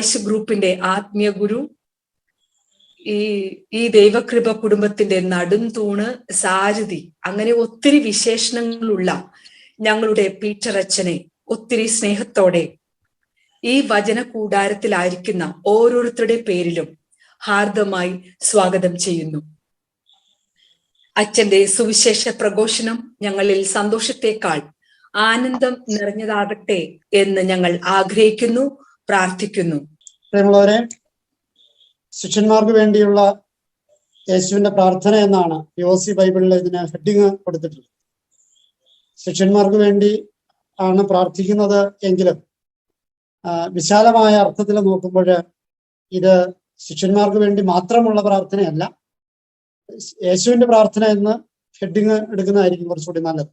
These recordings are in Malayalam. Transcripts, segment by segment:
ക്രൈസ്റ്റ് ഗ്രൂപ്പിന്റെ ആത്മീയ ഗുരു ഈ ഈ ദൈവകൃപ കുടുംബത്തിന്റെ നടും തൂണ് സാരഥി. അങ്ങനെ ഒത്തിരി വിശേഷണങ്ങളുള്ള ഞങ്ങളുടെ പീറ്റർ അച്ഛനെ ഒത്തിരി സ്നേഹത്തോടെ ഈ വചന കൂടാരത്തിലായിരിക്കുന്ന ഓരോരുത്തരുടെ പേരിലും ഹാർദമായി സ്വാഗതം ചെയ്യുന്നു. അച്ഛന്റെ സുവിശേഷ പ്രഘോഷണം ഞങ്ങളിൽ സന്തോഷത്തെക്കാൾ ആനന്ദം നിറഞ്ഞതാകട്ടെ എന്ന് ഞങ്ങൾ ആഗ്രഹിക്കുന്നു. പ്രാർത്ഥിക്കുന്നു. പ്രിയമുള്ളവരെ ശിഷ്യന്മാർക്ക് വേണ്ടിയുള്ള യേശുവിന്റെ പ്രാർത്ഥന എന്നാണ് യോസി ബൈബിളിൽ ഇതിന് ഹെഡിങ് കൊടുത്തിട്ടുള്ളത്. ശിഷ്യന്മാർക്ക് വേണ്ടി ആണ് പ്രാർത്ഥിക്കുന്നത് എങ്കിലും വിശാലമായ അർത്ഥത്തിൽ നോക്കുമ്പോൾ ഇത് ശിഷ്യന്മാർക്ക് വേണ്ടി മാത്രമുള്ള പ്രാർത്ഥനയല്ല. യേശുവിന്റെ പ്രാർത്ഥന എന്ന് ഹെഡിങ് എടുക്കുന്നതായിരിക്കും കുറച്ചുകൂടി നല്ലത്.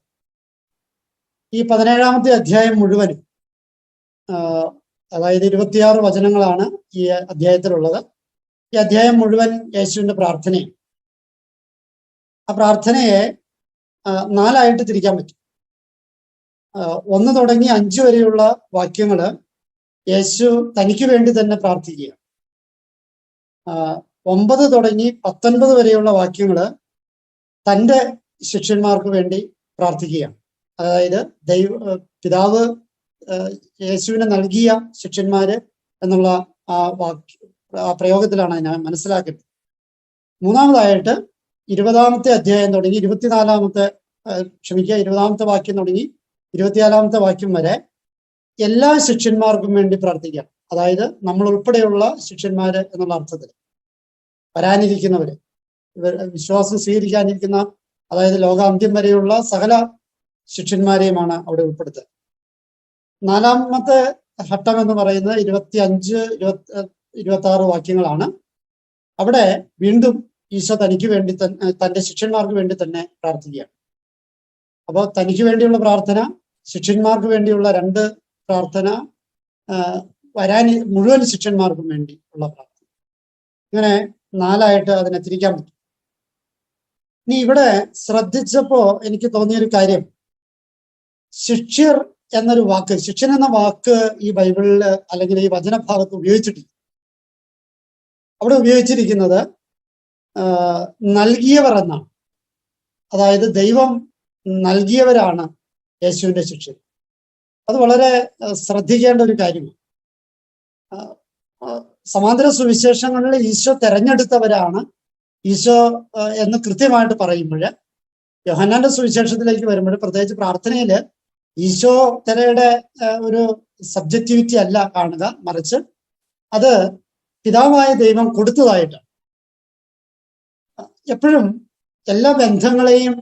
ഈ പതിനേഴാമത്തെ അധ്യായം മുഴുവനും അതായത് ഇരുപത്തിയാറ് വചനങ്ങളാണ് ഈ അധ്യായത്തിലുള്ളത്. ഈ അധ്യായം മുഴുവൻ യേശുവിന്റെ പ്രാർത്ഥനയാണ്. ആ പ്രാർത്ഥനയെ നാലായിട്ട് തിരിക്കാൻ പറ്റും. ഒന്ന് തുടങ്ങി അഞ്ച് വരെയുള്ള വാക്യങ്ങൾ യേശു തനിക്ക് വേണ്ടി തന്നെ പ്രാർത്ഥിക്കുക. ഒമ്പത് തുടങ്ങി പത്തൊൻപത് വരെയുള്ള വാക്യങ്ങൾ തന്റെ ശിഷ്യന്മാർക്ക് വേണ്ടി പ്രാർത്ഥിക്കുകയാണ് അതായത് ദൈവ പിതാവ് യേശുവിനെ നൽകിയ ശിഷ്യന്മാര് എന്നുള്ള ആ വാക്യ ആ പ്രയോഗത്തിലാണ് ഞാൻ മനസ്സിലാക്കുന്നത് മൂന്നാമതായിട്ട് ഇരുപതാമത്തെ അധ്യായം തുടങ്ങി ഇരുപത്തിനാലാമത്തെ ക്ഷമിക്കുക ഇരുപതാമത്തെ വാക്യം തുടങ്ങി ഇരുപത്തിനാലാമത്തെ വാക്യം വരെ എല്ലാ ശിഷ്യന്മാർക്കും വേണ്ടി പ്രാർത്ഥിക്കാം അതായത് നമ്മൾ ഉൾപ്പെടെയുള്ള ശിഷ്യന്മാര് എന്നുള്ള അർത്ഥത്തിൽ. വരാനിരിക്കുന്നവര് വിശ്വാസം സ്വീകരിക്കാനിരിക്കുന്ന അതായത് ലോകാന്ത്യം വരെയുള്ള സകല ശിഷ്യന്മാരെയുമാണ് അവിടെ ഉൾപ്പെടുത്തുക. നാലാമത്തെ ഘട്ടം എന്ന് പറയുന്നത് ഇരുപത്തി അഞ്ച് ഇരുപത്തി ഇരുപത്തി ആറ് വാക്യങ്ങളാണ്. അവിടെ വീണ്ടും ഈശോ തനിക്ക് വേണ്ടി തന്റെ ശിഷ്യന്മാർക്ക് വേണ്ടി തന്നെ പ്രാർത്ഥിക്കുകയാണ്. അപ്പോൾ തനിക്ക് വേണ്ടിയുള്ള പ്രാർത്ഥന ശിഷ്യന്മാർക്ക് വേണ്ടിയുള്ള രണ്ട് പ്രാർത്ഥന വരാൻ മുഴുവൻ ശിഷ്യന്മാർക്കും വേണ്ടി ഉള്ള പ്രാർത്ഥന. ഇങ്ങനെ നാലായിട്ട് അതിനെ തിരിക്കാൻ പറ്റും. ഇനി ഇവിടെ ശ്രദ്ധിച്ചപ്പോ എനിക്ക് തോന്നിയൊരു കാര്യം. ശിഷ്യർ എന്നൊരു വാക്ക് ശിക്ഷൻ എന്ന വാക്ക് ഈ ബൈബിളിൽ അല്ലെങ്കിൽ ഈ വചനഭാഗത്ത് ഉപയോഗിച്ചിട്ടില്ല. അവിടെ ഉപയോഗിച്ചിരിക്കുന്നത് നൽകിയവർ എന്നാണ്. അതായത് ദൈവം നൽകിയവരാണ് യേശുവിന്റെ ശിഷ്യൻ. അത് വളരെ ശ്രദ്ധിക്കേണ്ട ഒരു കാര്യമാണ്. സമാന്തര സുവിശേഷങ്ങളിൽ ഈശോ തെരഞ്ഞെടുത്തവരാണ് ഈശോ എന്ന് കൃത്യമായിട്ട് പറയുമ്പോൾ യോഹന്നാന്റെ സുവിശേഷത്തിലേക്ക് വരുമ്പോൾ പ്രത്യേകിച്ച് പ്രാർത്ഥനയിൽ ഈശോ തെരയുടെ ഒരു സബ്ജക്റ്റിവിറ്റി അല്ല കാണുക മറിച്ച് അത് പിതാവായ ദൈവം കൊടുത്തതായിട്ട് എപ്പോഴും എല്ലാ ബന്ധങ്ങളെയും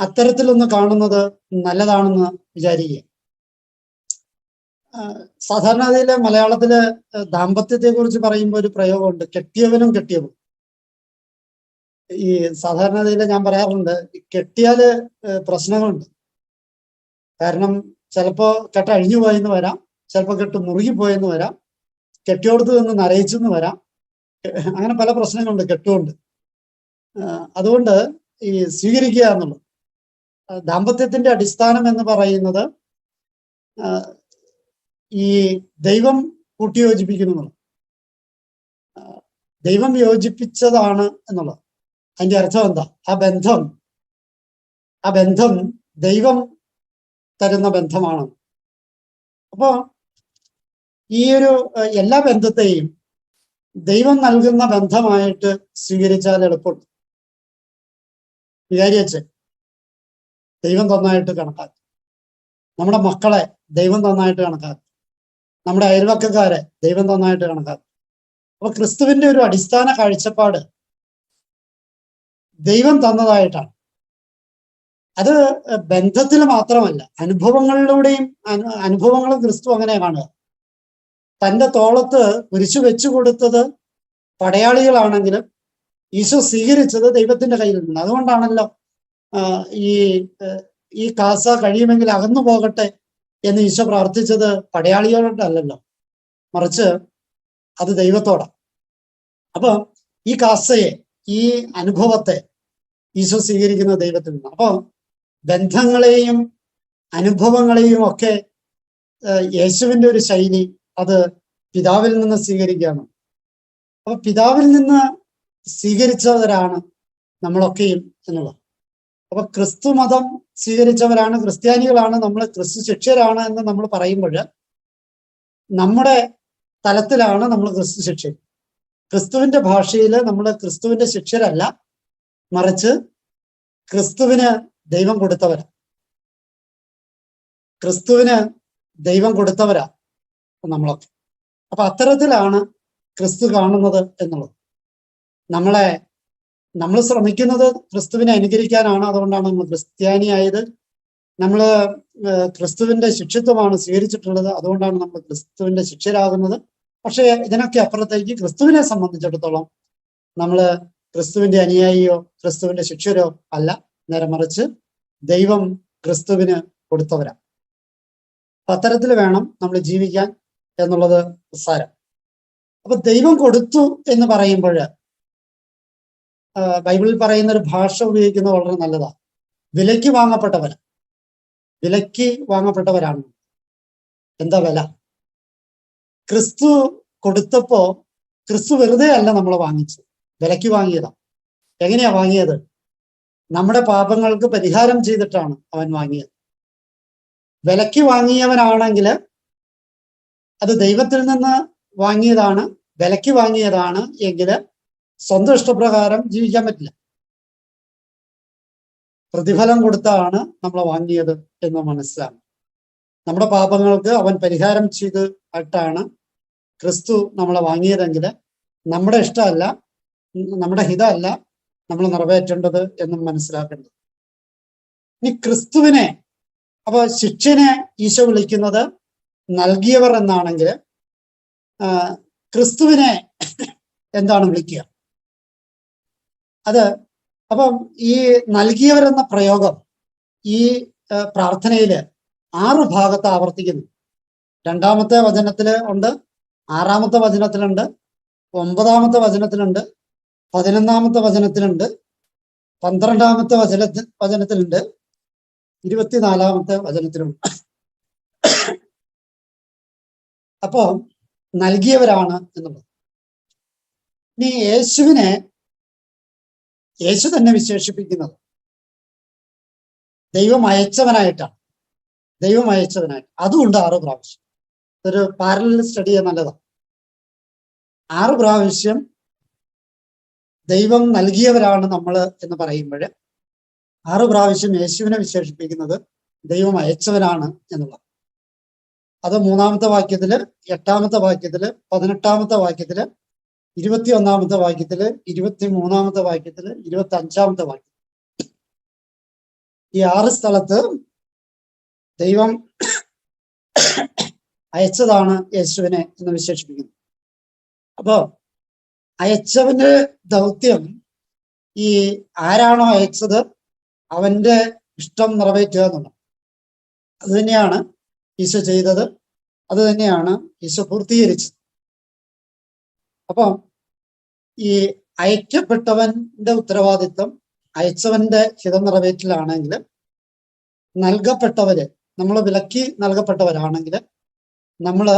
അത്തരത്തിലൊന്ന് കാണുന്നത് നല്ലതാണെന്ന് വിചാരിക്കുക. ആ, സാധാരണഗതിയിൽ മലയാളത്തിൽ ദാമ്പത്യത്തെ കുറിച്ച് പറയുമ്പോൾ ഒരു പ്രയോഗമുണ്ട് കെട്ടിയവനും കെട്ടിയവനും ഈ സാധാരണഗതിയിൽ ഞാൻ പറയാറുണ്ട് കെട്ടിയാൽ പ്രശ്നങ്ങളുണ്ട്. കാരണം ചിലപ്പോ കെട്ട് അഴിഞ്ഞു പോയെന്ന് വരാം ചിലപ്പോ കെട്ട് മുറുകിപ്പോയെന്ന് വരാം കെട്ടിയോടത്ത് നിന്ന് നരയിച്ചെന്ന് വരാം. അങ്ങനെ പല പ്രശ്നങ്ങളുണ്ട് കെട്ടുകൊണ്ട്. അതുകൊണ്ട് ഈ സ്വീകരിക്കുക എന്നുള്ളത്. ദാമ്പത്യത്തിന്റെ അടിസ്ഥാനം എന്ന് പറയുന്നത് ഈ ദൈവം കൂട്ടിയോജിപ്പിക്കുന്നു ദൈവം യോജിപ്പിച്ചതാണ് എന്നുള്ളത്. അതിന്റെ അർത്ഥം എന്താ? ആ ബന്ധം ആ ബന്ധം ദൈവം തരുന്ന ബന്ധമാണ്. അപ്പോ ഈ ഒരു എല്ലാ ബന്ധത്തെയും ദൈവം നൽകുന്ന ബന്ധമായിട്ട് സ്വീകരിച്ചാൽ എളുപ്പമുണ്ട് വിചാരിച്ച് ദൈവം തന്നായിട്ട് കണക്കാക്കി. നമ്മുടെ മക്കളെ ദൈവം തന്നായിട്ട് കണക്കാക്കി. നമ്മുടെ അയൽവക്കക്കാരെ ദൈവം തന്നായിട്ട് കണക്കാക്കി. അപ്പൊ ക്രിസ്തുവിന്റെ ഒരു അടിസ്ഥാന കാഴ്ചപ്പാട് ദൈവം തന്നതായിട്ടാണ്. അത് ബന്ധത്തിൽ മാത്രമല്ല അനുഭവങ്ങളിലൂടെയും അനു- അനുഭവങ്ങളും ക്രിസ്തു അങ്ങനെ കാണുക. തന്റെ തോളത്ത് കുരിശു വെച്ചു കൊടുത്തത് പടയാളികളാണെങ്കിലും ഈശോ സ്വീകരിച്ചത് ദൈവത്തിന്റെ കയ്യിൽ നിന്ന് അതുകൊണ്ടാണല്ലോ ഈ ഈ കാസ കഴിയുമെങ്കിൽ അകന്നു പോകട്ടെ എന്ന് ഈശോ പ്രാർത്ഥിച്ചത് പടയാളികളോടല്ലല്ലോ മറിച്ച് അത് ദൈവത്തോടാ. അപ്പൊ ഈ കാസയെ ഈ അനുഭവത്തെ ഈശോ സ്വീകരിക്കുന്ന ദൈവത്തിൽ നിന്ന് അപ്പോ ബന്ധങ്ങളെയും അനുഭവങ്ങളെയും ഒക്കെ യേശുവിന്റെ ഒരു ശൈലി അത് പിതാവിൽ നിന്ന് സ്വീകരിക്കുകയാണ്. അപ്പൊ പിതാവിൽ നിന്ന് സ്വീകരിച്ചവരാണ് നമ്മളൊക്കെയും എന്നുള്ളത്. അപ്പൊ ക്രിസ്തു മതം സ്വീകരിച്ചവരാണ് ക്രിസ്ത്യാനികളാണ് നമ്മൾ ക്രിസ്തു ശിക്ഷരാണ് എന്ന് നമ്മൾ പറയുമ്പോൾ നമ്മുടെ തലത്തിലാണ് നമ്മൾ ക്രിസ്തു ശിക്ഷ ക്രിസ്തുവിന്റെ ഭാഷയിൽ നമ്മൾ ക്രിസ്തുവിന്റെ ശിക്ഷരല്ല മറിച്ച് ക്രിസ്തുവിന് ദൈവം കൊടുത്തവരാ. ക്രിസ്തുവിന് ദൈവം കൊടുത്തവരാ നമ്മളൊക്കെ. അപ്പൊ അത്തരത്തിലാണ് ക്രിസ്തു കാണുന്നത് എന്നുള്ളത്. നമ്മളെ നമ്മൾ ശ്രമിക്കുന്നത് ക്രിസ്തുവിനെ അനുകരിക്കാനാണ്. അതുകൊണ്ടാണ് നമ്മൾ ക്രിസ്ത്യാനിയായത്. നമ്മൾ ക്രിസ്തുവിന്റെ ശിക്ഷിത്വമാണ് സ്വീകരിച്ചിട്ടുള്ളത്. അതുകൊണ്ടാണ് നമ്മൾ ക്രിസ്തുവിന്റെ ശിക്ഷരാകുന്നത് പക്ഷേ ഇതിനൊക്കെ അപ്പുറത്തേക്ക് ക്രിസ്തുവിനെ സംബന്ധിച്ചിടത്തോളം നമ്മൾ ക്രിസ്തുവിന്റെ അനുയായിയോ ക്രിസ്തുവിന്റെ ശിക്ഷരോ അല്ല. നേരെ മറിച്ച് ദൈവം ക്രിസ്തുവിന് കൊടുത്തവരാ. അത്തരത്തിൽ വേണം നമ്മൾ ജീവിക്കാൻ എന്നുള്ളത് സാരം. അപ്പൊ ദൈവം കൊടുത്തു എന്ന് പറയുമ്പോൾ ബൈബിളിൽ പറയുന്ന ഒരു ഭാഷ ഉപയോഗിക്കുന്നത് വളരെ നല്ലതാണ് വിലയ്ക്ക് വാങ്ങപ്പെട്ടവർ വിലയ്ക്ക് വാങ്ങപ്പെട്ടവരാണ്. എന്താ വില? ക്രിസ്തു കൊടുത്തപ്പോ ക്രിസ്തു വെറുതെ അല്ല നമ്മൾ വാങ്ങിച്ചു വിലയ്ക്ക് വാങ്ങിയതാ. എങ്ങനെയാ വാങ്ങിയത്? നമ്മുടെ പാപങ്ങൾക്ക് പരിഹാരം ചെയ്തിട്ടാണ് അവൻ വാങ്ങിയത്. വിലക്ക് വാങ്ങിയവനാണെങ്കിൽ അത് ദൈവത്തിൽ നിന്ന് വാങ്ങിയതാണ് വിലക്ക് വാങ്ങിയതാണ് എങ്കിൽ സ്വന്തം ഇഷ്ടപ്രകാരം ജീവിക്കാൻ പറ്റില്ല. പ്രതിഫലം കൊടുത്താണ് നമ്മൾ വാങ്ങിയത് എന്ന് മനസ്സിലാക്കണം നമ്മുടെ പാപങ്ങൾക്ക് അവൻ പരിഹാരം ചെയ്ത് ആയിട്ടാണ് ക്രിസ്തു നമ്മളെ വാങ്ങിയതെങ്കിൽ നമ്മുടെ ഇഷ്ടമല്ല നമ്മുടെ ഹിതമല്ല നമ്മൾ നിറവേറ്റേണ്ടത് എന്നും മനസ്സിലാക്കേണ്ടത്. ഇനി ക്രിസ്തുവിനെ അപ്പൊ ശിക്ഷനെ ഈശോ വിളിക്കുന്നത് നൽകിയവർ എന്നാണെങ്കിൽ ക്രിസ്തുവിനെ എന്താണ് വിളിക്കുക? അത് അപ്പം ഈ നൽകിയവർ എന്ന പ്രയോഗം ഈ പ്രാർത്ഥനയിൽ ആറ് ഭാഗത്ത് ആവർത്തിക്കുന്നു. രണ്ടാമത്തെ വചനത്തിൽ ഉണ്ട് ആറാമത്തെ വചനത്തിലുണ്ട് ഒമ്പതാമത്തെ വചനത്തിലുണ്ട് പതിനൊന്നാമത്തെ വചനത്തിലുണ്ട്. പന്ത്രണ്ടാമത്തെ വചനത്തിൽ വചനത്തിലുണ്ട്. ഇരുപത്തിനാലാമത്തെ വചനത്തിലുണ്ട് അപ്പോ നൽകിയവരാണ് എന്നുള്ളത്. ഇനി യേശുവിനെ യേശു തന്നെ വിശേഷിപ്പിക്കുന്നത്. ദൈവം അയച്ചവനായിട്ടാണ്. ദൈവം അയച്ചവനായിട്ട്. അതുകൊണ്ട് ആറ് പ്രാവശ്യം. ഒരു പാരലൽ സ്റ്റഡി നല്ലതാണ്. ആറ് പ്രാവശ്യം ദൈവം നൽകിയവരാണ് നമ്മൾ എന്ന് പറയുമ്പോൾ ആറ് പ്രാവശ്യം യേശുവിനെ വിശേഷിപ്പിക്കുന്നത് ദൈവം അയച്ചവനാണ് എന്നുള്ളത് അത് മൂന്നാമത്തെ വാക്യത്തിൽ എട്ടാമത്തെ വാക്യത്തിൽ പതിനെട്ടാമത്തെ വാക്യത്തിൽ ഇരുപത്തി ഒന്നാമത്തെ വാക്യത്തിൽ ഇരുപത്തി മൂന്നാമത്തെ വാക്യത്തിൽ ഇരുപത്തി അഞ്ചാമത്തെ വാക്യം ഈ ആറ് സ്ഥലത്ത് ദൈവം അയച്ചതാണ് യേശുവിനെ എന്ന് വിശേഷിപ്പിക്കുന്നത് അപ്പോ അയച്ചവന്റെ ദൗത്യം. ഈ ആരാണോ അയച്ചത് അവന്റെ ഇഷ്ടം നിറവേറ്റുക എന്നുള്ളത്. അത് തന്നെയാണ് ഈശോ ചെയ്തത്. അത് തന്നെയാണ് ഈശോ പൂർത്തീകരിച്ചത്. അപ്പം ഈ അയക്കപ്പെട്ടവന്റെ ഉത്തരവാദിത്വം അയച്ചവന്റെ ഹിതം നിറവേറ്റിലാണെങ്കിൽ നൽകപ്പെട്ടവര് നമ്മൾ വിലക്കി നൽകപ്പെട്ടവരാണെങ്കിൽ നമ്മൾ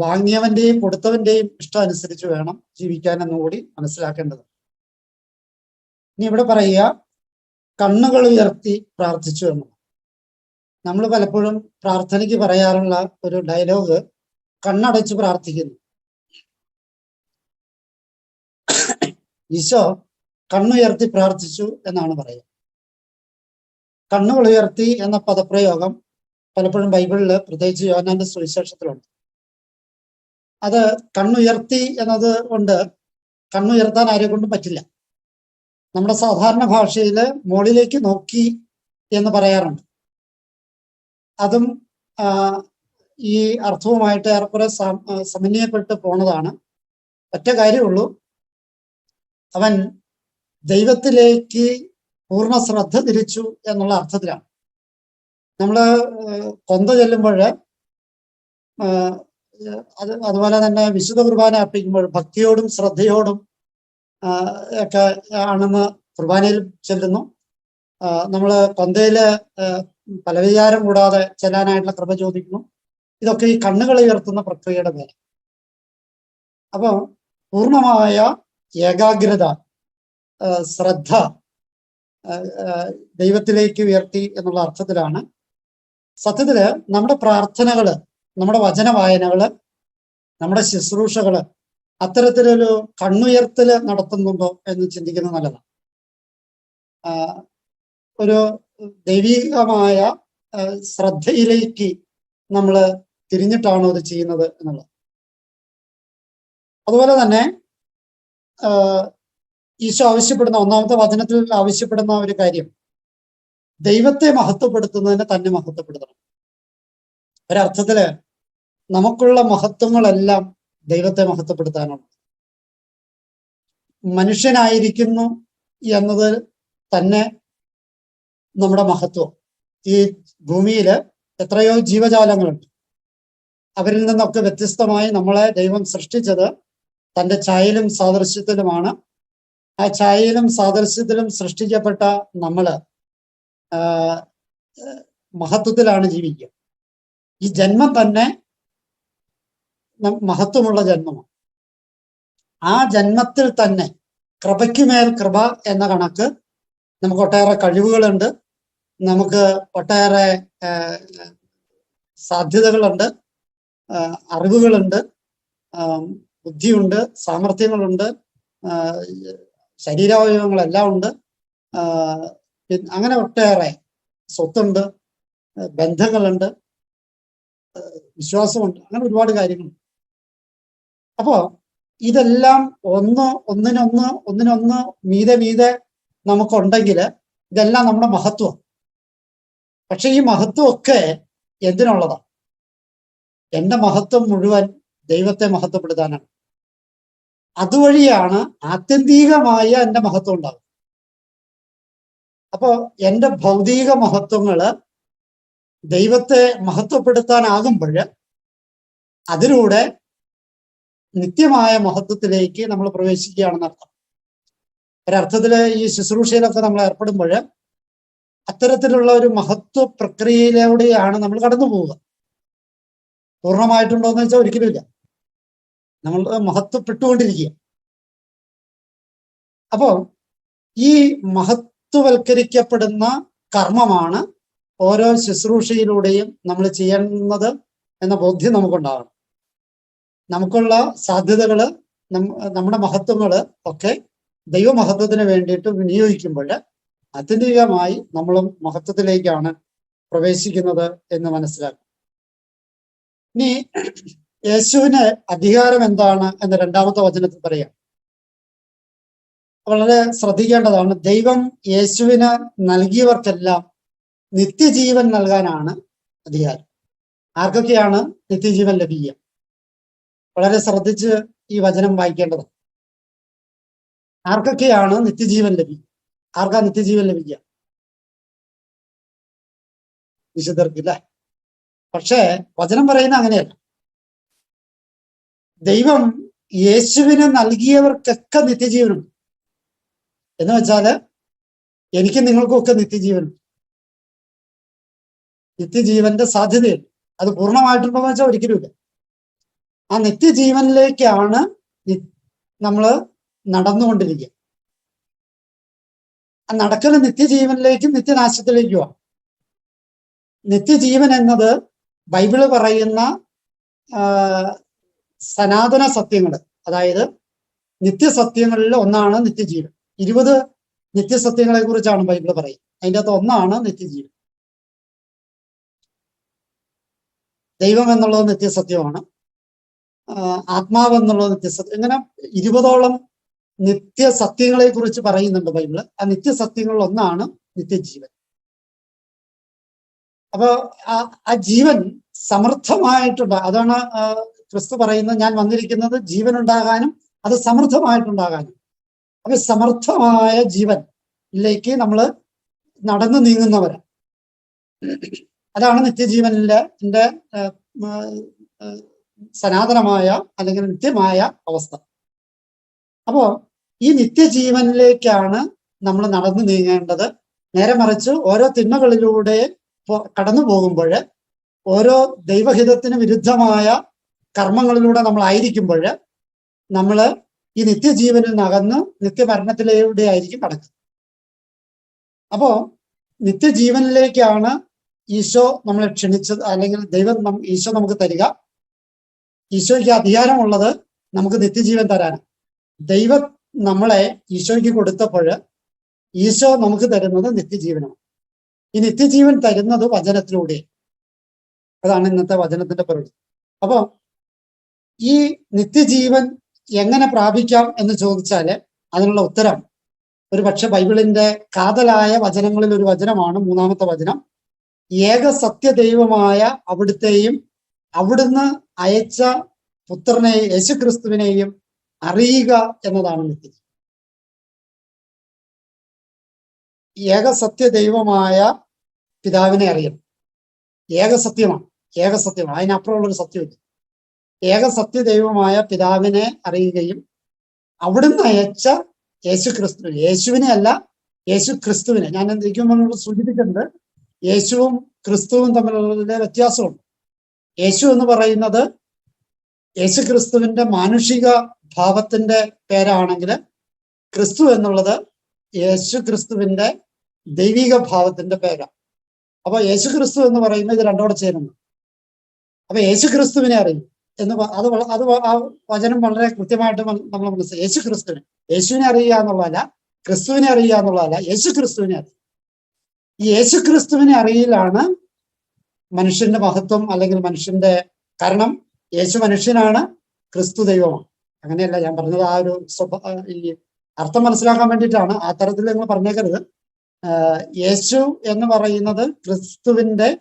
വാങ്ങിയവന്റെയും കൊടുത്തവന്റെയും ഇഷ്ടം അനുസരിച്ച് വേണം ജീവിക്കാൻ എന്നുകൂടി മനസ്സിലാക്കേണ്ടത്. ഇനി ഇവിടെ പറയുക കണ്ണുകൾ ഉയർത്തി പ്രാർത്ഥിച്ചു എന്ന്. നമ്മൾ പലപ്പോഴും പ്രാർത്ഥനയ്ക്ക് പറയാറുള്ള ഒരു ഡയലോഗ് കണ്ണടച്ച് പ്രാർത്ഥിക്കുന്നു. ഈശോ കണ്ണുയർത്തി പ്രാർത്ഥിച്ചു എന്നാണ് പറയുക. കണ്ണുകൾ ഉയർത്തി എന്ന പദപ്രയോഗം പലപ്പോഴും ബൈബിളിൽ പ്രത്യേകിച്ച് യോനാന്റെ സുവിശേഷത്തിലുണ്ട്. അത് കണ്ണുയർത്തി എന്നത് കൊണ്ട് കണ്ണുയർത്താൻ ആരെ കൊണ്ടും പറ്റില്ല. നമ്മുടെ സാധാരണ ഭാഷയിൽ മുകളിലേക്ക് നോക്കി എന്ന് പറയാറുണ്ട്. അതും ഈ അർത്ഥവുമായിട്ട് ഏറെക്കുറെ സമന്വയപ്പെട്ട് പോണതാണ്. ഒറ്റ കാര്യമുള്ളൂ. അവൻ ദൈവത്തിലേക്ക് പൂർണ ശ്രദ്ധ തിരിച്ചു എന്നുള്ള അർത്ഥത്തിലാണ്. നമ്മൾ കൊന്ത ചെല്ലുമ്പോൾ അത് അതുപോലെ തന്നെ വിശുദ്ധ കുർബാന അർപ്പിക്കുമ്പോൾ ഭക്തിയോടും ശ്രദ്ധയോടും ഒക്കെ ആണെന്ന് കുർബാനയിൽ ചെല്ലുന്നു. നമ്മൾ പന്തയിൽ പല വിചാരം പലവിചാരം കൂടാതെ ചെല്ലാനായിട്ടുള്ള കൃപ ചോദിക്കുന്നു. ഇതൊക്കെ ഈ കണ്ണുകൾ ഉയർത്തുന്ന പ്രക്രിയയുടെ മേലെ. അപ്പൊ പൂർണമായ ഏകാഗ്രത ശ്രദ്ധ ദൈവത്തിലേക്ക് ഉയർത്തി എന്നുള്ള അർത്ഥത്തിലാണ്. സത്യത്തിൽ നമ്മുടെ പ്രാർത്ഥനകൾ നമ്മുടെ വചന വായനകൾ നമ്മുടെ ശുശ്രൂഷകൾ അത്തരത്തിലൊരു കണ്ണുയർത്തൽ നടത്തുന്നുണ്ടോ എന്ന് ചിന്തിക്കുന്നത് നല്ലതാണ്. ഒരു ദൈവികമായ ശ്രദ്ധയിലേക്ക് നമ്മൾ തിരിഞ്ഞിട്ടാണോ ഇത് ചെയ്യുന്നത് എന്നുള്ളത്. അതുപോലെ തന്നെ ഈശോ ആവശ്യപ്പെടുന്ന ഒന്നാമത്തെ വചനത്തിൽ ആവശ്യപ്പെടുന്ന ഒരു കാര്യം ദൈവത്തെ മഹത്വപ്പെടുത്തുന്നതിനെ തന്നെ മഹത്വപ്പെടുത്തണം. ഒരർത്ഥത്തിൽ നമുക്കുള്ള മഹത്വങ്ങളെല്ലാം ദൈവത്തെ മഹത്വപ്പെടുത്താനാണ്. മനുഷ്യനായിരിക്കുന്നു എന്നത് തന്നെ നമ്മുടെ മഹത്വം. ഈ ഭൂമിയിൽ എത്രയോ ജീവജാലങ്ങളുണ്ട്. അവരിൽ നിന്നൊക്കെ വ്യത്യസ്തമായി നമ്മളെ ദൈവം സൃഷ്ടിച്ചത് തന്റെ ഛായയിലും സാദൃശ്യത്തിലുമാണ്. ആ ഛായയിലും സാദൃശ്യത്തിലും സൃഷ്ടിക്കപ്പെട്ട നമ്മൾ മഹത്വത്തിലാണ് ജീവിക്കുക. ഈ ജന്മം തന്നെ മഹത്വമുള്ള ജന്മമാണ്. ആ ജന്മത്തിൽ തന്നെ കൃപയ്ക്കുമേൽ കൃപ എന്ന കണക്ക് നമുക്ക് ഒട്ടേറെ കഴിവുകളുണ്ട്. നമുക്ക് ഒട്ടേറെ സാധ്യതകളുണ്ട്. അറിവുകളുണ്ട്. ബുദ്ധിയുണ്ട് സാമർഥ്യങ്ങളുണ്ട്. ശരീരാവയവങ്ങളെല്ലാം ഉണ്ട്. അങ്ങനെ ഒട്ടേറെ സ്വത്തുണ്ട് ബന്ധങ്ങളുണ്ട്. വിശ്വാസമുണ്ട്. അങ്ങനെ ഒരുപാട് കാര്യങ്ങളുണ്ട് അപ്പോ ഇതെല്ലാം ഒന്ന് ഒന്നിനൊന്ന് ഒന്നിനൊന്ന് മീതെ മീതെ നമുക്കുണ്ടെങ്കിൽ ഇതെല്ലാം നമ്മുടെ മഹത്വം. പക്ഷെ ഈ മഹത്വം ഒക്കെ എന്തിനുള്ളതാണ് എന്റെ മഹത്വം മുഴുവൻ ദൈവത്തെ മഹത്വപ്പെടുത്താനാണ്. അതുവഴിയാണ് ആത്യന്തികമായ എന്റെ മഹത്വം ഉണ്ടാകുന്നത് അപ്പോ എന്റെ ഭൗതിക മഹത്വങ്ങൾ ദൈവത്തെ മഹത്വപ്പെടുത്താനാകുമ്പോൾ അതിലൂടെ നിത്യമായ മഹത്വത്തിലേക്ക് നമ്മൾ പ്രവേശിക്കുകയാണെന്ന് അർത്ഥം. ഒരർത്ഥത്തിൽ ഈ ശുശ്രൂഷയിലൊക്കെ നമ്മൾ ഏർപ്പെടുമ്പോൾ അത്തരത്തിലുള്ള ഒരു മഹത്വ പ്രക്രിയയിലൂടെയാണ് നമ്മൾ കടന്നു പോവുക. പൂർണമായിട്ടുണ്ടോ എന്ന് വെച്ചാൽ ഒരിക്കലുമില്ല. നമ്മൾ മഹത്വപ്പെട്ടുകൊണ്ടിരിക്കുക. അപ്പോ ഈ മഹത്വവൽക്കരിക്കപ്പെടുന്ന കർമ്മമാണ് ഓരോ ശുശ്രൂഷയിലൂടെയും നമ്മൾ ചെയ്യുന്നത് എന്ന ബോധ്യം നമുക്കുണ്ടാകണം. നമുക്കുള്ള സാധ്യതകൾ നമ്മുടെ മഹത്വങ്ങൾ ഒക്കെ ദൈവമഹത്വത്തിന് വേണ്ടിയിട്ട് വിനിയോഗിക്കുമ്പോൾ ആത്യന്തികമായി നമ്മളും മഹത്വത്തിലേക്കാണ് പ്രവേശിക്കുന്നത് എന്ന് മനസ്സിലാക്കും. ഇനി യേശുവിന് അധികാരം എന്താണ് എന്ന് രണ്ടാമത്തെ വചനത്തിൽ പറയാം. വളരെ ശ്രദ്ധിക്കേണ്ടതാണ് ദൈവം യേശുവിന് നൽകിയവർക്കെല്ലാം നിത്യജീവൻ നൽകാനാണ് അധികാരം. ആർക്കൊക്കെയാണ് നിത്യജീവൻ ലഭിക്കുക? വളരെ ശ്രദ്ധിച്ച് ഈ വചനം വായിക്കേണ്ടത് ആർക്കൊക്കെയാണ് നിത്യജീവൻ ലഭിക്കുക ആർക്കാ നിത്യജീവൻ ലഭിക്കുക? വിശുദ്ധർക്കില്ല? പക്ഷേ വചനം പറയുന്ന അങ്ങനെയല്ല. ദൈവം യേശുവിന് നൽകിയവർക്കൊക്കെ നിത്യജീവനുണ്ട്. എന്ന് വെച്ചാൽ എനിക്ക് നിങ്ങൾക്കൊക്കെ നിത്യജീവനുണ്ട്. നിത്യജീവന്റെ സാധ്യതയുണ്ട് അത് പൂർണമായിട്ടുണ്ടോ എന്ന് വെച്ചാൽ ഒരിക്കലുമില്ല. ആ നിത്യജീവനിലേക്കാണ് നമ്മൾ നടന്നുകൊണ്ടിരിക്കുക. ആ നടക്കുന്ന നിത്യജീവനിലേക്കും നിത്യനാശത്തിലേക്കുമാണ് നിത്യജീവൻ എന്നത് ബൈബിൾ പറയുന്ന സനാതന സത്യങ്ങൾ അതായത് നിത്യസത്യങ്ങളിൽ ഒന്നാണ് നിത്യജീവൻ. ഇരുപത് നിത്യസത്യങ്ങളെ കുറിച്ചാണ് ബൈബിൾ പറയുന്നത്. അതിന്റെ അകത്ത് ഒന്നാണ് നിത്യജീവൻ. ദൈവം എന്നുള്ളത് നിത്യസത്യമാണ്. ആത്മാവ് എന്നുള്ളത് നിത്യസത്യം. ഇങ്ങനെ ഇരുപതോളം നിത്യസത്യങ്ങളെ കുറിച്ച് പറയുന്നുണ്ട് ബൈബിൾ. ആ നിത്യസത്യങ്ങളിൽ ഒന്നാണ് നിത്യജീവൻ. അപ്പൊ ആ- ജീവൻ സമൃദ്ധമായിട്ടുണ്ട്. അതാണ് ക്രിസ്തു പറയുന്നത് ഞാൻ വന്നിരിക്കുന്നത് ജീവൻ ഉണ്ടാകാനും അത് സമൃദ്ധമായിട്ടുണ്ടാകാനും. അപ്പൊ സമൃദ്ധമായ ഇല്ലേക്ക് നമ്മൾ നടന്നു നീങ്ങുന്നവരാണ്. അതാണ് നിത്യജീവനിലെ എന്റെ സനാതനമായ അല്ലെങ്കിൽ നിത്യമായ അവസ്ഥ. അപ്പോ ഈ നിത്യജീവനിലേക്കാണ് നമ്മൾ നടന്നു നീങ്ങേണ്ടത്. നേരെ മറിച്ച് ഓരോ തിന്മകളിലൂടെ കടന്നു പോകുമ്പോൾ ഓരോ ദൈവഹിതത്തിന് വിരുദ്ധമായ കർമ്മങ്ങളിലൂടെ നമ്മൾ ആയിരിക്കുമ്പോൾ നമ്മൾ ഈ നിത്യജീവനിൽ നിന്നകന്ന് നിത്യമരണത്തിലൂടെ ആയിരിക്കും കടക്കുന്നത് അപ്പോ നിത്യജീവനിലേക്കാണ് ഈശോ നമ്മളെ ക്ഷണിച്ചത് അല്ലെങ്കിൽ ദൈവം ഈശോ നമുക്ക് തരിക. ഈശോയ്ക്ക് അധികാരമുള്ളത് നമുക്ക് നിത്യജീവൻ തരാനാണ്. ദൈവം നമ്മളെ ഈശോയ്ക്ക് കൊടുത്തപ്പോൾ ഈശോ നമുക്ക് തരുന്നത് നിത്യജീവനാണ്. ഈ നിത്യജീവൻ തരുന്നത് വചനത്തിലൂടെ. അതാണ് ഇന്നത്തെ വചനത്തിന്റെ പരിധി അപ്പൊ ഈ നിത്യജീവൻ എങ്ങനെ പ്രാപിക്കാം എന്ന് ചോദിച്ചാൽ അതിനുള്ള ഉത്തരം. ഒരു പക്ഷെ ബൈബിളിന്റെ കാതലായ വചനങ്ങളിൽ ഒരു വചനമാണ് മൂന്നാമത്തെ വചനം. ഏക സത്യദൈവമായ അവിടുത്തെയും അവിടുന്ന് അയച്ച പുത്രനെ യേശുക്രിസ്തുവിനെയും അറിയുക എന്നതാണ് നിത്യ ഏക സത്യദൈവമായ പിതാവിനെ അറിയണം. ഏക സത്യമാണ്. ഏക സത്യമാണ്. അതിനപ്പുറമുള്ള ഒരു സത്യമില്ല ഏക സത്യദൈവമായ പിതാവിനെ അറിയുകയും അവിടുന്ന് അയച്ച യേശു ക്രിസ്തു യേശുവിനെ അല്ല യേശു ക്രിസ്തുവിനെ ഞാൻ എന്തെങ്കിലും സൂചിപ്പിച്ചിട്ടുണ്ട് യേശുവും ക്രിസ്തുവും തമ്മിലുള്ള വ്യത്യാസമുണ്ട്. യേശു എന്ന് പറയുന്നത് യേശു ക്രിസ്തുവിന്റെ മാനുഷിക ഭാവത്തിന്റെ പേരാണെങ്കിൽ ക്രിസ്തു എന്നുള്ളത് യേശു ക്രിസ്തുവിന്റെ ദൈവിക ഭാവത്തിന്റെ പേരാണ്. അപ്പൊ യേശു ക്രിസ്തു എന്ന് പറയുന്നത് ഇത് രണ്ടോടെ ചേരുന്നു. അപ്പൊ യേശു ക്രിസ്തുവിനെ അറിയും. എന്ന് അത് അത് ആ വചനം വളരെ കൃത്യമായിട്ട് നമ്മൾ മനസ്സിലായി. യേശു ക്രിസ്തുവിനെ യേശുവിനെ അറിയുക എന്നുള്ളതല്ല ക്രിസ്തുവിനെ അറിയുക എന്നുള്ളതല്ല യേശു ക്രിസ്തുവിനെ അറിയുക. ഈ അറിയിലാണ് മനുഷ്യന്റെ മഹത്വം അല്ലെങ്കിൽ മനുഷ്യന്റെ കാരണം. യേശു മനുഷ്യനാണ് ക്രിസ്തു ദൈവമാണ്. അങ്ങനെയല്ല ഞാൻ പറഞ്ഞത്. ആ ഒരു ഈ അർത്ഥം മനസ്സിലാക്കാൻ വേണ്ടിയിട്ടാണ് ആ തരത്തിൽ നിങ്ങൾ പറഞ്ഞേക്കരുത്. യേശു എന്ന് പറയുന്നത് ക്രിസ്തുവിന്റെ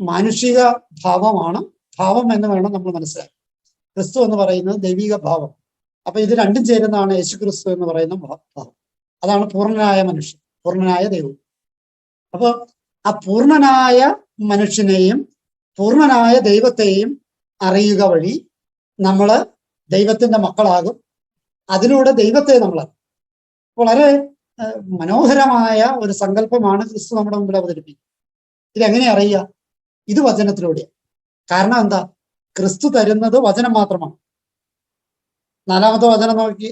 മാനുഷിക ഭാവമാണ്. ഭാവം എന്ന് വേണം നമ്മൾ മനസ്സിലാക്കാൻ. ക്രിസ്തു എന്ന് പറയുന്നത് ദൈവിക ഭാവം. അപ്പൊ ഇത് രണ്ടും ചേരുന്നതാണ് യേശു ക്രിസ്തു എന്ന് പറയുന്ന ഭാവം. അതാണ് പൂർണനായ മനുഷ്യൻ പൂർണനായ ദൈവം. അപ്പൊ ആ പൂർണനായ മനുഷ്യനെയും പൂർണനായ ദൈവത്തെയും അറിയുക വഴി നമ്മൾ ദൈവത്തിന്റെ മക്കളാകും. അതിലൂടെ ദൈവത്തെ നമ്മൾ. വളരെ മനോഹരമായ ഒരു സങ്കല്പമാണ് ക്രിസ്തു നമ്മുടെ മുമ്പിൽ അവതരിപ്പിക്കുന്നത്. ഇതെങ്ങനെ അറിയുക? ഇത് വചനത്തിലൂടെ കാരണം എന്താ? ക്രിസ്തു തരുന്നത് വചനം മാത്രമാണ്. നാലാമത്തെ വചനം നോക്കി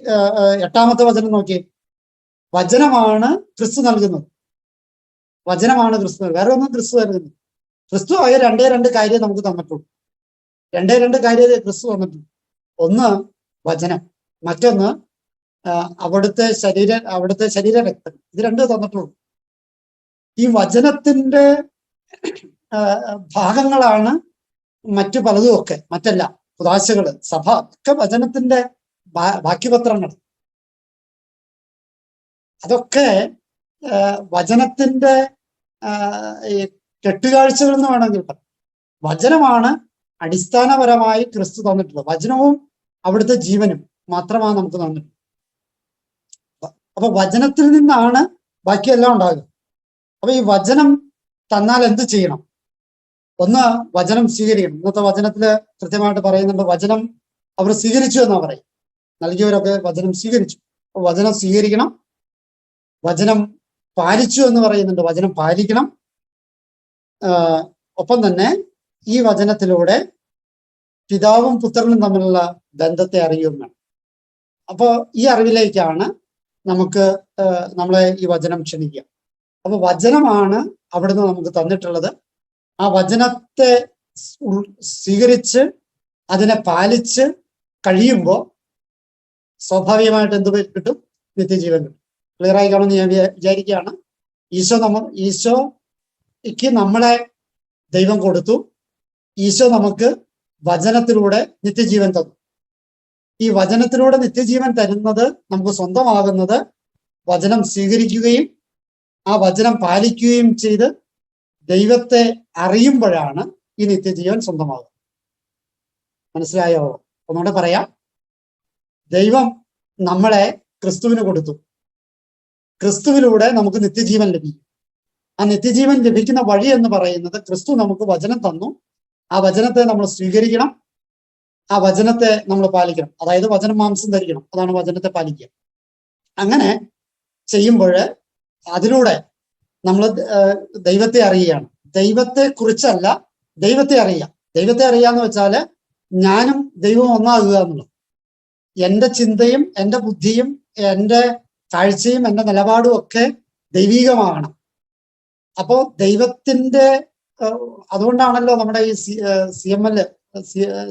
എട്ടാമത്തെ വചനം നോക്കി വചനമാണ് ക്രിസ്തു നൽകുന്നത്. വചനമാണ് ക്രിസ്തു. വേറെ ഒന്നും ക്രിസ്തു തരുന്നില്ല. ക്രിസ്തു ആയ രണ്ടേ രണ്ട് കാര്യം നമുക്ക് തന്നിട്ടുള്ളൂ. രണ്ടേ രണ്ട് കാര്യം ക്രിസ്തു തന്നിട്ടുണ്ട് ഒന്ന് വചനം മറ്റൊന്ന് അവിടുത്തെ ശരീര അവിടുത്തെ ശരീര രക്തം. ഇത് രണ്ടേ തന്നിട്ടുള്ളൂ. ഈ വചനത്തിന്റെ ഭാഗങ്ങളാണ് മറ്റു പലതും ഒക്കെ. മറ്റല്ല കുതാശകൾ സഭ ഒക്കെ വചനത്തിന്റെ ബാക്കിപത്രങ്ങൾ അതൊക്കെ വചനത്തിന്റെ കെട്ടുകാഴ്ചകൾ എന്ന് വേണമെങ്കിൽ പറയാം വചനമാണ് അടിസ്ഥാനപരമായി ക്രിസ്തു തന്നിട്ടുള്ളത്. വചനവും അവിടുത്തെ ജീവനും മാത്രമാണ് നമുക്ക് തന്നിട്ടുള്ളത്. അപ്പൊ വചനത്തിൽ നിന്നാണ് ബാക്കിയെല്ലാം ഉണ്ടാകുക. അപ്പൊ ഈ വചനം തന്നാൽ എന്ത് ചെയ്യണം? ഒന്ന് വചനം സ്വീകരിക്കണം. ഇന്നത്തെ വചനത്തിൽ കൃത്യമായിട്ട് പറയുന്നുണ്ട് വചനം അവർ സ്വീകരിച്ചു എന്നാ പറയും നൽകിയവരൊക്കെ വചനം സ്വീകരിച്ചു. വചനം സ്വീകരിക്കണം. വചനം പാലിച്ചു എന്ന് പറയുന്നുണ്ട്. വചനം പാലിക്കണം. ഒപ്പം തന്നെ ഈ വചനത്തിലൂടെ പിതാവും പുത്രനും തമ്മിലുള്ള ബന്ധത്തെ അറിയുകയും വേണം. അപ്പോ ഈ അറിവിലേക്കാണ് നമുക്ക് നമ്മളെ ഈ വചനം ക്ഷണിക്കുക. അപ്പൊ വചനമാണ് അവിടുന്ന് നമുക്ക് തന്നിട്ടുള്ളത്. ആ വചനത്തെ സ്വീകരിച്ച് അതിനെ പാലിച്ച് കഴിയുമ്പോൾ സ്വാഭാവികമായിട്ട് എന്ത് കിട്ടും? നിത്യജീവൻ കിട്ടും. ക്ലിയർ ആയി ഞാൻ വിചാ- വിചാരിക്കുകയാണ്. ഈശോ നമ്മ ഈശോയ്ക്ക് നമ്മളെ ദൈവം കൊടുത്തു. ഈശോ നമുക്ക് വചനത്തിലൂടെ നിത്യജീവൻ തന്നു. ഈ വചനത്തിലൂടെ നിത്യജീവൻ തരുന്നത് നമുക്ക് സ്വന്തമാകുന്നത് വചനം സ്വീകരിക്കുകയും ആ വചനം പാലിക്കുകയും ചെയ്ത് ദൈവത്തെ അറിയുമ്പോഴാണ് ഈ നിത്യജീവൻ സ്വന്തമാകുന്നത്. മനസ്സിലായോ? ഒന്നുകൂടെ പറയാം. ദൈവം നമ്മളെ ക്രിസ്തുവിന് കൊടുത്തു. ക്രിസ്തുവിലൂടെ നമുക്ക് നിത്യജീവൻ ലഭിക്കും. ആ നിത്യജീവൻ ലഭിക്കുന്ന വഴി എന്ന് പറയുന്നത് ക്രിസ്തു നമുക്ക് വചനം തന്നു. ആ വചനത്തെ നമ്മൾ സ്വീകരിക്കണം. ആ വചനത്തെ നമ്മൾ പാലിക്കണം. അതായത് വചനം മാംസം ധരിക്കണം. അതാണ് വചനത്തെ പാലിക്കുക. അങ്ങനെ ചെയ്യുമ്പോൾ അതിലൂടെ നമ്മൾ ദൈവത്തെ അറിയുകയാണ്. ദൈവത്തെ കുറിച്ചല്ല ദൈവത്തെ അറിയാം ദൈവത്തെ അറിയാന്ന് വെച്ചാൽ ഞാനും ദൈവവും ഒന്നാകുക എന്നുള്ളത്. എന്റെ ചിന്തയും എന്റെ ബുദ്ധിയും എന്റെ കാഴ്ചയും എന്റെ നിലപാടും ഒക്കെ ദൈവീകമാകണം അപ്പോ ദൈവത്തിന്റെ അതുകൊണ്ടാണല്ലോ നമ്മുടെ ഈ C M L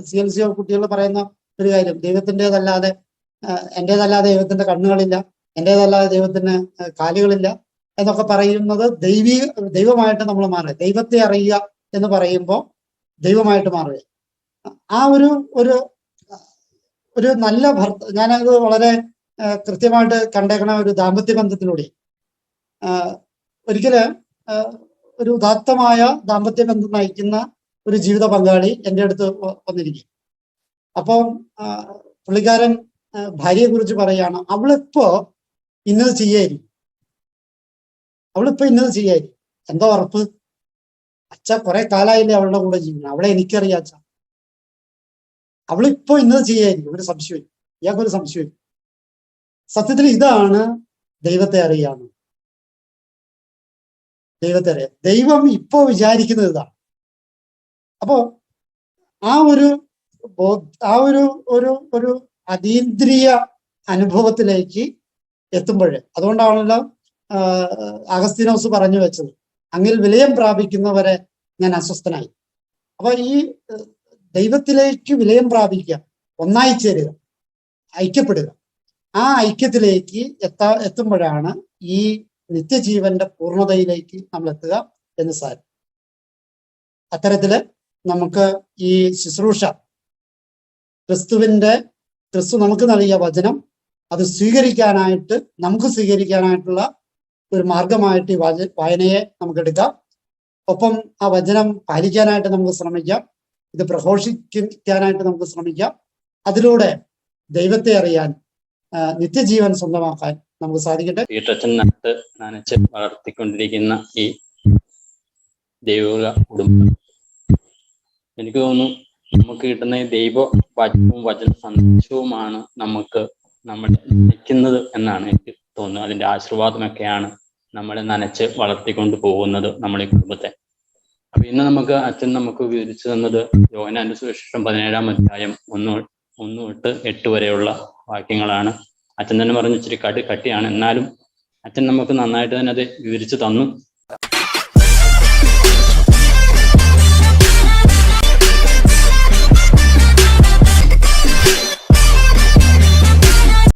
C L C കുട്ടികൾ പറയുന്ന ഒരു കാര്യം. ദൈവത്തിന്റെതല്ലാതെ എന്റേതല്ലാതെ ദൈവത്തിന്റെ കണ്ണുകളില്ല എന്റേതല്ലാതെ ദൈവത്തിന് കാലുകളില്ല എന്നൊക്കെ പറയുന്നത് ദൈവീ ദൈവമായിട്ട് നമ്മൾ മാറുക. ദൈവത്തെ അറിയുക എന്ന് പറയുമ്പോൾ ദൈവമായിട്ട് മാറുക. ആ ഒരു ഒരു ഒരു നല്ല ഭർത്ത ഞാനത് വളരെ കൃത്യമായിട്ട് കണ്ടേക്കണ ഒരു ദാമ്പത്യ ബന്ധത്തിലൂടെ. ഒരിക്കൽ ഒരു ഉദാത്തമായ ദാമ്പത്യ ബന്ധം നയിക്കുന്ന ഒരു ജീവിത പങ്കാളി എന്റെ അടുത്ത് വന്നിരിക്കും. അപ്പം പുള്ളിക്കാരൻ ഭാര്യയെ കുറിച്ച് പറയാണ് അവളിപ്പോ ഇന്നത് ചെയ്യായിരിക്കും. അവളിപ്പോ ഇന്നത് ചെയ്യായിരിക്കും. എന്താ ഉറപ്പ്? അച്ഛ കുറെ കാലായില്ലേ അവളുടെ കൂടെ ജീവിക്കണം. അവളെ എനിക്കറിയാം അച്ഛ. അവളിപ്പോ ഇന്നത് ചെയ്യായിരിക്കും. ഒരു സംശയം ഇയാൾക്കൊരു സംശയം സത്യത്തിൽ ഇതാണ് ദൈവത്തെ അറിയാന്ന് ദൈവത്തെ അറിയാം ദൈവം ഇപ്പോ വിചാരിക്കുന്നത് ഇതാണ് അപ്പോ ആ ഒരു ആ ഒരു ഒരു ഒരു അതീന്ദ്രിയ അനുഭവത്തിലേക്ക് എത്തുമ്പോൾ അതുകൊണ്ടാണല്ലോ അഗസ്തീനോസ് പറഞ്ഞു വെച്ചത്. അങ്ങിൽ വിലയം പ്രാപിക്കുന്നവരെ ഞാൻ അസ്വസ്ഥനായി. അപ്പൊ ഈ ദൈവത്തിലേക്ക് വിലയം പ്രാപിക്കുക ഒന്നായി ചേരുക ഐക്യപ്പെടുക ആ ഐക്യത്തിലേക്ക് എത്താ എത്തുമ്പോഴാണ് ഈ നിത്യജീവന്റെ പൂർണതയിലേക്ക് നമ്മൾ എത്തുക എന്ന് സാരം. അത്തരത്തിൽ നമുക്ക് ഈ ശുശ്രൂഷ ക്രിസ്തുവിന്റെ ക്രിസ്തു നമുക്ക് നൽകിയ വചനം അത് സ്വീകരിക്കാനായിട്ട് നമുക്ക് സ്വീകരിക്കാനായിട്ടുള്ള ഒരു മാർഗമായിട്ട് ഈ വായനയെ നമുക്ക് എടുക്കാം. ഒപ്പം ആ വചനം പാലിക്കാനായിട്ട് നമുക്ക് ശ്രമിക്കാം. ഇത് പ്രഘോഷിക്കാനായിട്ട് നമുക്ക് ശ്രമിക്കാം. അതിലൂടെ ദൈവത്തെ അറിയാൻ നിത്യജീവൻ സ്വന്തമാക്കാൻ നമുക്ക് സാധിക്കട്ടെ. ഈ നട്ട് നനച്ച് വളർത്തിക്കൊണ്ടിരിക്കുന്ന ഈ ദൈവിക കുടുംബം. എനിക്ക് തോന്നുന്നു നമുക്ക് കിട്ടുന്ന ഈ ദൈവ വചനവും വചന സന്ദേശവുമാണ് നമുക്ക് നമ്മളെ നയിക്കുന്നത് എന്നാണ് എനിക്ക് തോന്നുന്നത്. അതിന്റെ ആശീർവാദമൊക്കെയാണ് നമ്മളെ നനച്ച് വളർത്തിക്കൊണ്ട് പോകുന്നത് നമ്മുടെ കുടുംബത്തെ. അപ്പൊ ഇന്ന് നമുക്ക് അച്ഛൻ നമുക്ക് വിവരിച്ചു തന്നത് യോഹനാന്റെ സുവിശേഷം പതിനേഴാം അധ്യായം ഒന്ന് ഒന്ന് തൊട്ട് എട്ട് വരെയുള്ള വാക്യങ്ങളാണ്. അച്ഛൻ തന്നെ പറഞ്ഞു ഇച്ചിരി കടി കട്ടിയാണ്. എന്നാലും അച്ഛൻ നമുക്ക് നന്നായിട്ട് തന്നെ അത് വിവരിച്ചു തന്നു.